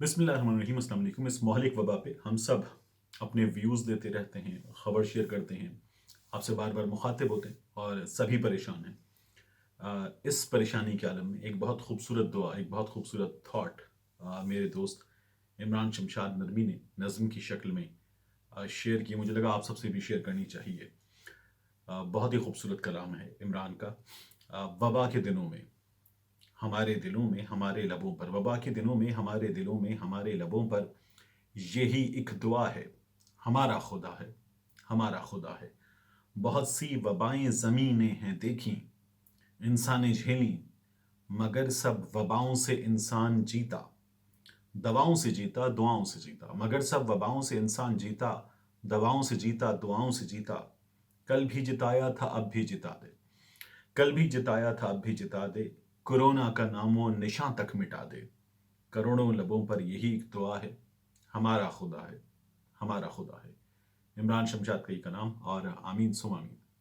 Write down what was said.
بسم اللہ الرحمن الرحیم السلام علیکم۔ اس مہلک وبا پہ ہم سب اپنے ویوز دیتے رہتے ہیں خبر شیئر کرتے ہیں۔ آپ سے بار بار مخاطب ہوتے ہیں اور سبھی پریشان ہیں۔ آ، اس پریشانی کے عالم میں ایک بہت خوبصورت دعا ایک بہت خوبصورت تھاٹ میرے دوست عمران شمشاد نرمی نے نظم کی شکل میں آ، شیئر کی۔ مجھے لگا آپ سب سے بھی شیئر کرنی چاہیے۔ آ، بہت ہی خوبصورت کلام ہے عمران کا۔ آ، وبا کے دنوں میں ہمارے دلوں میں، ہمارے لبوں پر۔ وبا کے دنوں میں، ہمارے دلوں میں، ہمارے لبوں پر یہی ایک دعا ہے۔ ہمارا خدا ہے، ہمارا خدا ہے۔ بہت سی وبائیں زمینیں ہیں، دیکھیں۔ انسان نے جھیلیں، مگر سب وباؤں سے انسان جیتا۔ دواؤں سے جیتا، دعاؤں سے جیتا۔ مگر سب وباؤں سے انسان جیتا، دواؤں سے جیتا، دعاؤں سے جیتا۔ کل بھی جتایا تھا، اب بھی جتا دے۔ کل بھی جتایا تھا، اب بھی جتا دے۔ کرونا کا نام و نشاں تک مٹا دے۔ کروڑوں لبوں پر یہی ایک دعا ہے، ہمارا خدا ہے، ہمارا خدا ہے۔ عمران شمشاد کا یہ کا نام اور آمین، سم آمین۔